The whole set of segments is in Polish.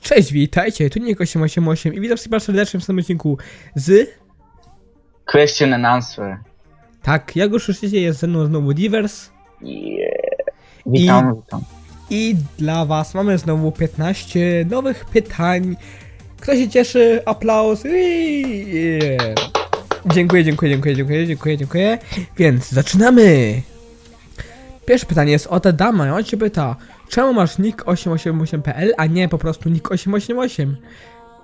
Cześć, witajcie, tu Nick888 i witam wszystkich bardzo serdecznie w tym odcinku z... Question and answer. Tak, jak już słyszycie, jest ze mną znowu Divers Yeah. Witam, witam. i dla was mamy znowu 15 nowych pytań. Kto się cieszy? Aplauz! Yeah. Dziękuję, dziękuję, dziękuję, dziękuję, dziękuję, dziękuję. Więc zaczynamy! Pierwsze pytanie jest od Adama i on się pyta Czemu masz nick 888.pl, a nie po prostu nick 888?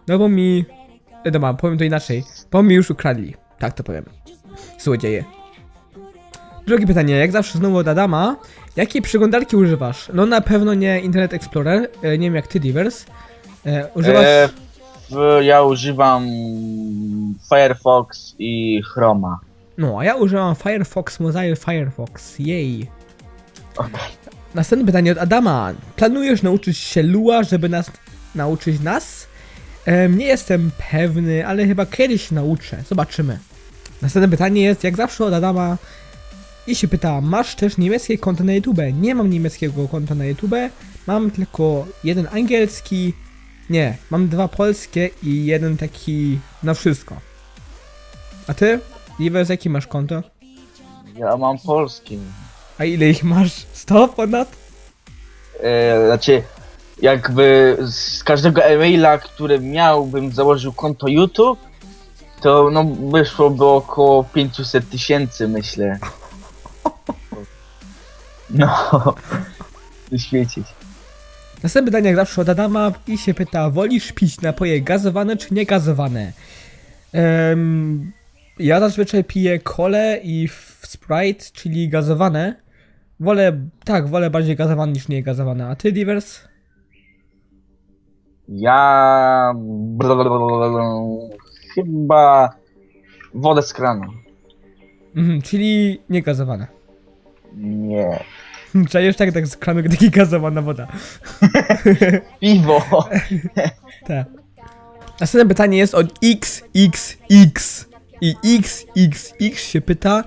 No bo mi... e, Dobra, powiem to inaczej. Bo mi już ukradli. Tak to powiem. Złodzieje. Drugie pytanie, jak zawsze znowu od Adama. Jakiej przeglądarki używasz? No na pewno nie Internet Explorer, e, nie wiem jak ty, Divers. E, używasz... E, w, ja używam Firefox i Chroma. No, a ja używam Firefox Mozilla Firefox, jej. Następne pytanie od Adama. Planujesz nauczyć się Lua, żeby nas nauczyć nas? Em, nie jestem pewny, ale chyba kiedyś się nauczę. Zobaczymy. Następne pytanie jest, jak zawsze od Adama. I się pyta, masz też niemieckie konto na YouTube? Nie mam niemieckiego konta na YouTube. Mam tylko jeden angielski. Nie, mam dwa polskie i jeden taki na wszystko. A ty? Iwes, jakie masz konto? Ja mam polski. A ile ich masz? 100 ponad? E, znaczy, jakby z każdego e-maila, który miałbym założył konto YouTube, to no wyszłoby około 500 tysięcy, myślę. No, świecić. Następne pytanie jak zawsze od Adama i się pyta, wolisz pić napoje gazowane czy niegazowane? Um, ja zazwyczaj piję kole i Sprite, czyli gazowane. Wolę, tak, wolę bardziej gazowane niż niegazowane. A ty, Divers? Ja chyba wodę z kranu. Mhm, czyli niegazowane. Nie. Czajesz tak, tak z kranu, taki gazowana woda. Piwo. Tak. Następne pytanie jest od XXX. I XXX się pyta,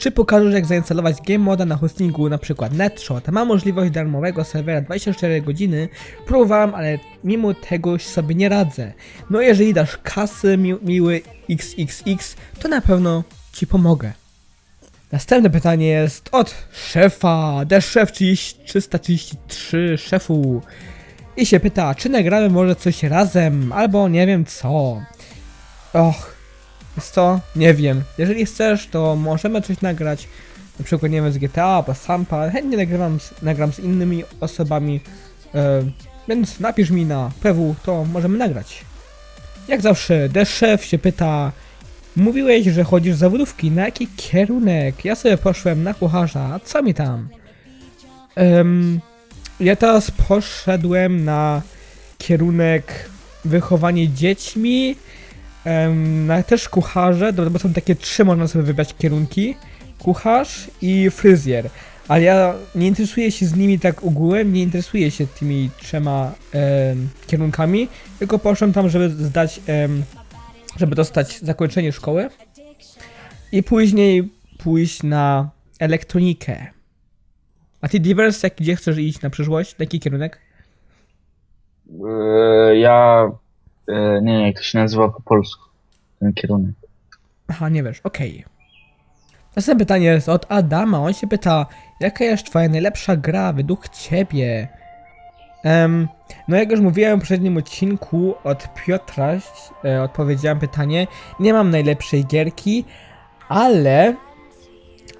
czy pokażesz jak zainstalować game moda na hostingu, przykład Netshot. Ma możliwość darmowego serwera 24 godziny. Próbowałem, ale mimo tego sobie nie radzę. No jeżeli dasz kasy, mi miły XXX, to na pewno ci pomogę. Następne pytanie jest od szefa, Deszef 333, szefu. I się pyta, czy nagramy może coś razem, albo nie wiem co. Och, jest to? Nie wiem. Jeżeli chcesz, to możemy coś nagrać. Na przykład, nie wiem, z GTA, albo Sampa. Chętnie nagrywam z, nagram z innymi osobami. E, więc napisz mi na PW, to możemy nagrać. Jak zawsze, Deszef się pyta, mówiłeś, że chodzisz zawodówki, na jaki kierunek? Ja sobie poszłem na kucharza, co mi tam? Em, ja teraz poszedłem na kierunek wychowanie dziećmi, em, na też kucharze, bo są takie trzy można sobie wybrać kierunki, kucharz i fryzjer. Ale ja nie interesuję się z nimi tak ogółem, nie interesuję się tymi trzema em, kierunkami, tylko poszedłem tam, żeby zdać, em, żeby dostać zakończenie szkoły i później pójść na elektronikę. A ty Divers, jak gdzie chcesz iść na przyszłość? Jaki kierunek? E, ja e, nie jak to się nazywa po polsku. Ten kierunek. Aha, nie wiesz, okej. Następne pytanie jest od Adama. On się pyta, jaka jest twoja najlepsza gra według ciebie? Em, no jak już mówiłem w poprzednim odcinku od Piotra, e, odpowiedziałem pytanie. Nie mam najlepszej gierki, ale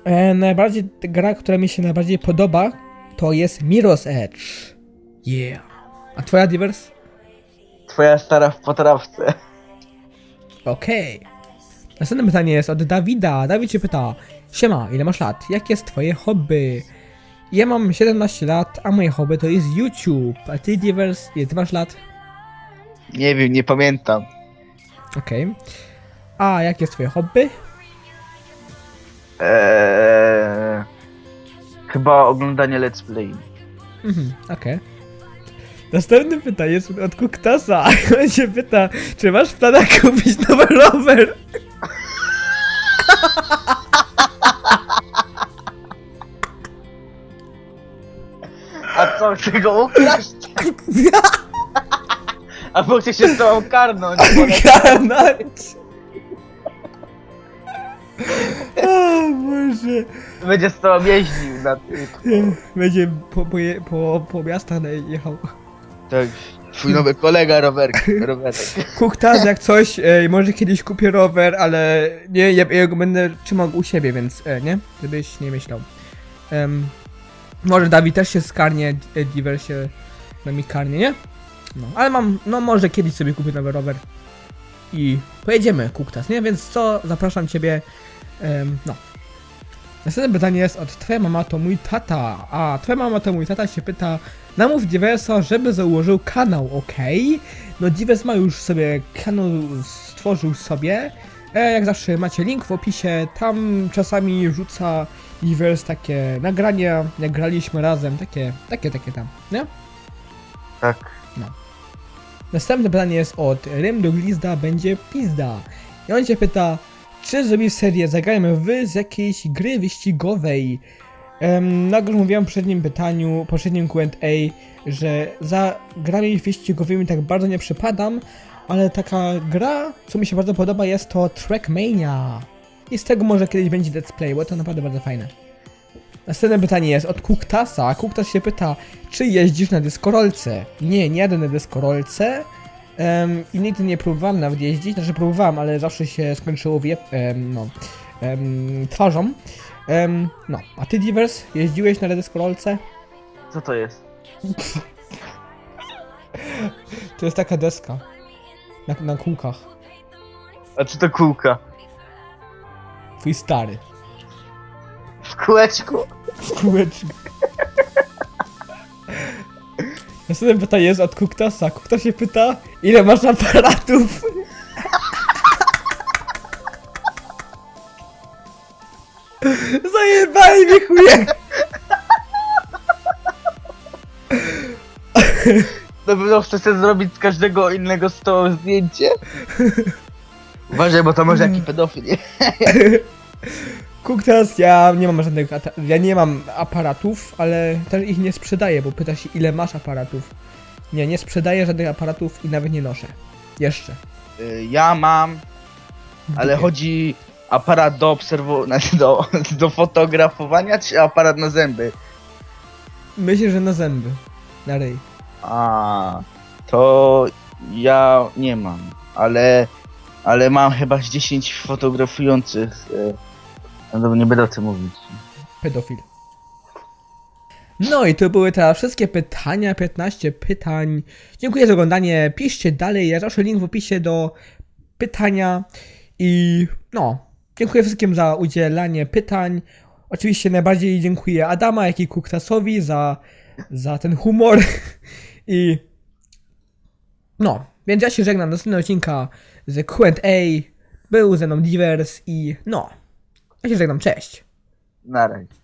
e, najbardziej gra, która mi się najbardziej podoba, to jest Mirror's Edge. Yeah. A twoja Divers? Twoja stara w potrawce. Okej. Następne pytanie jest od Dawida. Dawid się pyta: Siema, ile masz lat? Jakie jest twoje hobby? Ja mam 17 lat, a moje hobby to jest YouTube. A ty, Divers, ile ty masz lat? Nie wiem, nie pamiętam. Okej. A jakie jest twoje hobby? Eee, chyba oglądanie let's play. Mhm, okej. Następne pytanie jest od Kuktasa. On się pyta, czy masz w planach kupić nowy rower? A co, chcę go ukraść? Albo chce się z tobą karnąć. Garnąć! O Boże. Będzie z tobą jeździł na tych. Będzie po, po, je- po, po miastach jechał. Tak. Twój nowy kolega rowerek. rowerek. Kuktas, jak coś, e, może kiedyś kupię rower, ale nie, ja, ja go będę trzymał u siebie, więc e, nie? Żebyś nie myślał. Może Dawid też się skarnie, e, Diver się na mi karnie, nie? No, ale mam, no może kiedyś sobie kupię nowy rower i pojedziemy, Kuktas, nie? Więc co, zapraszam ciebie, no. Następne pytanie jest od twoja mama to mój tata, a twoja mama to mój tata się pyta, namów Diversa, żeby założył kanał, okej? No Divers ma już sobie kanał stworzył sobie. E, jak zawsze macie link w opisie. Tam czasami rzuca Divers takie nagrania, jak graliśmy razem, takie, takie, takie tam, nie? Tak. Następne pytanie jest od Rym do Glizda będzie pizda. I on cię pyta, czy zrobisz serię Zagrajmy wy z jakiejś gry wyścigowej? Um, jak już mówiłem w poprzednim pytaniu, poprzednim Q&A, że za grami wyścigowymi tak bardzo nie przypadam, ale taka gra, co mi się bardzo podoba jest to Trackmania. I z tego może kiedyś będzie let's play, bo to naprawdę bardzo fajne. Następne pytanie jest od Kuktasa. Kuktas się pyta, czy jeździsz na dyskorolce? Nie, nie jadę na dyskorolce. I nigdy nie próbowałem nawet jeździć, znaczy próbowałem, ale zawsze się skończyło wie, em, no, em, twarzą. Em, no, a ty Divers, jeździłeś na dyskorolce? Co to jest? To jest taka deska. Na, na kółkach. A czy to kółka? Twój stary. W kółeczku? W kółeczku. Następne pytanie jest od Kuktasa. Kuktas się pyta, ile masz aparatów? Zajebali mnie chuje! Na pewno sobie zrobić z każdego innego stołu zdjęcie. Uważaj, bo to może jakiś pedofil, nie? Kuktas, ja nie mam żadnych, ja nie mam aparatów, ale też ich nie sprzedaję, bo pyta się ile masz aparatów. Nie, nie sprzedaję żadnych aparatów i nawet nie noszę. Jeszcze. Y, Ja mam, ale Dupie. chodzi aparat do obserwowania, do, do fotografowania, czy aparat na zęby? Myślę, że na zęby. Na ryj. A, to ja nie mam, ale, ale mam chyba z 10 fotografujących. y, No nie będę o tym mówić. Pedofil. No i to były teraz wszystkie pytania, 15 pytań. Dziękuję za oglądanie, piszcie dalej, ja zawsze link w opisie do pytania i no, dziękuję wszystkim za udzielanie pytań. Oczywiście najbardziej dziękuję Adama, jak i Kuktasowi za, za ten humor i no, więc ja się żegnam do następnego odcinka z Q&A, był ze mną Divers i no, ja się żegnam, cześć. Na razie.